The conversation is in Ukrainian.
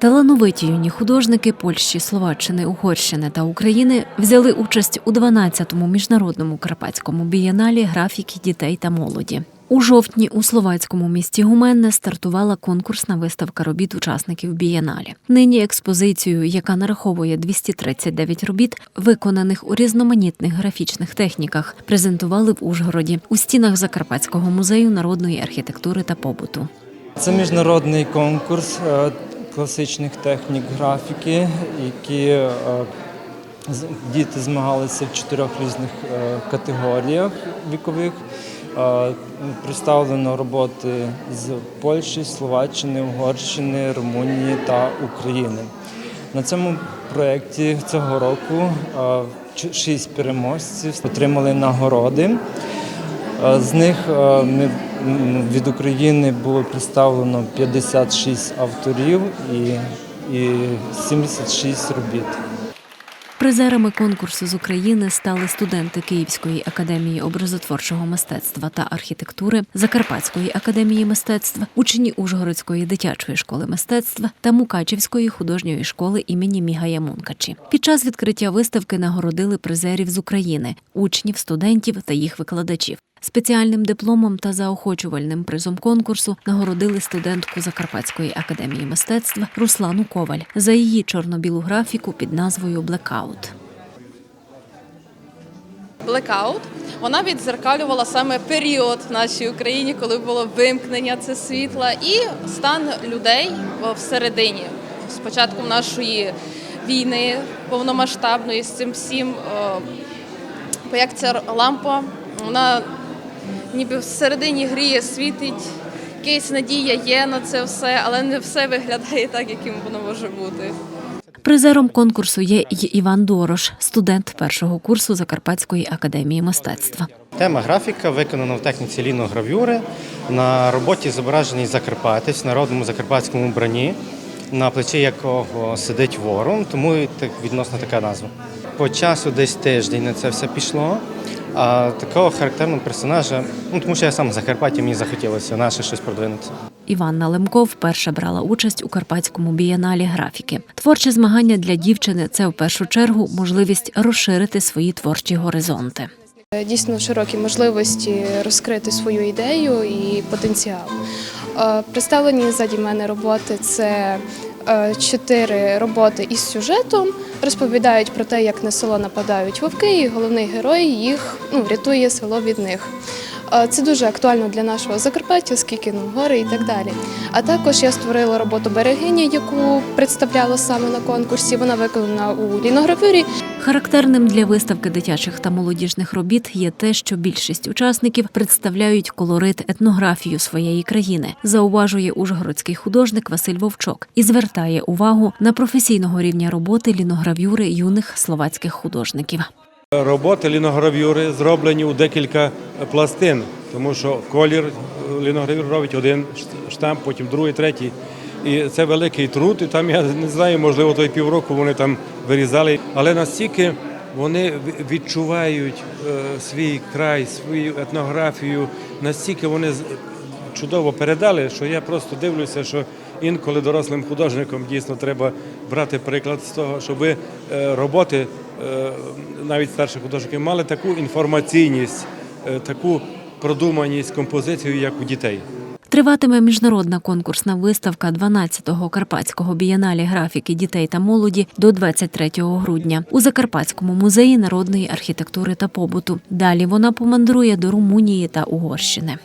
Талановиті юні художники Польщі, Словаччини, Угорщини та України взяли участь у 12-му міжнародному карпатському бієналі графіки дітей та молоді. У жовтні у словацькому місті Гуменне стартувала конкурсна виставка робіт учасників бієналі. Нині експозицію, яка нараховує 239 робіт, виконаних у різноманітних графічних техніках, презентували в Ужгороді у стінах Закарпатського музею народної архітектури та побуту. Це міжнародний конкурс е, класичних технік графіки, які е, діти змагалися в чотирьох різних е, категоріях вікових. Е, Представлено роботи з Польщі, Словаччини, Угорщини, Румунії та України. На цьому проєкті цього року шість переможців отримали нагороди. Е, З них е, від України було представлено 56 авторів і, і 76 робіт. Призерами конкурсу з України стали студенти Київської академії образотворчого мистецтва та архітектури, Закарпатської академії мистецтв, учні Ужгородської дитячої школи мистецтва та Мукачівської художньої школи імені Мігая Мункачі. Під час відкриття виставки нагородили призерів з України, учнів, студентів та їх викладачів. Спеціальним дипломом та заохочувальним призом конкурсу нагородили студентку Закарпатської академії мистецтва Руслану Коваль за її чорно-білу графіку під назвою Блекаут. Блекаут. Вона відзеркалювала саме період в нашій Україні, коли було вимкнення це світла, і стан людей всередині. З початком нашої війни повномасштабної з цим всім, о, як ця лампа, вона ніби всередині гріє, світить. Якась надія є на це все, але не все виглядає так, яким воно може бути. Призером конкурсу є й Іван Дорош, студент першого курсу Закарпатської академії мистецтва. Тема графіка виконана в техніці ліногравюри. На роботі зображений Закарпатець в народному закарпатському вбранні, на плечі якого сидить ворон, тому так відносно така назва. По часу десь тиждень на це все пішло. А такого характерного персонажа, ну тому що я сам з Закарпаття, мені захотілося наше щось продвинути. Іванна Лемко вперше брала участь у карпатському бієналі графіки. Творче змагання для дівчини це в першу чергу можливість розширити свої творчі горизонти. Дійсно широкі можливості розкрити свою ідею і потенціал. Е, Представлені ззаді мене роботи це е, чотири роботи із сюжетом. Розповідають про те, як на село нападають вовки, і головний герой їх ну, рятує село від них. Це дуже актуально для нашого Закарпаття, оскільки ну, гори і так далі. А також я створила роботу берегиня, яку представляла саме на конкурсі. Вона виконана у ліногравюрі. Характерним для виставки дитячих та молодіжних робіт є те, що більшість учасників представляють колорит етнографію своєї країни, зауважує ужгородський художник Василь Вовчок і звертає увагу на професійного рівня роботи ліногравюри юних словацьких художників. Роботи ліногравюри зроблені у декілька пластин, тому що колір ліногравюр робить один штамп, потім другий, третій. І це великий труд. І там я не знаю, можливо, той півроку вони там вирізали. Але настільки вони відчувають е, свій край, свою етнографію, настільки вони чудово передали, що я просто дивлюся, що інколи дорослим художникам дійсно треба брати приклад з того, щоб е, роботи е, навіть старших художників мали таку інформаційність, е, таку продуманість композицію, як у дітей. Триватиме міжнародна конкурсна виставка 12-го карпатського бієналі графіки дітей та молоді до 23 грудня у Закарпатському музеї народної архітектури та побуту. Далі вона помандрує до Румунії та Угорщини.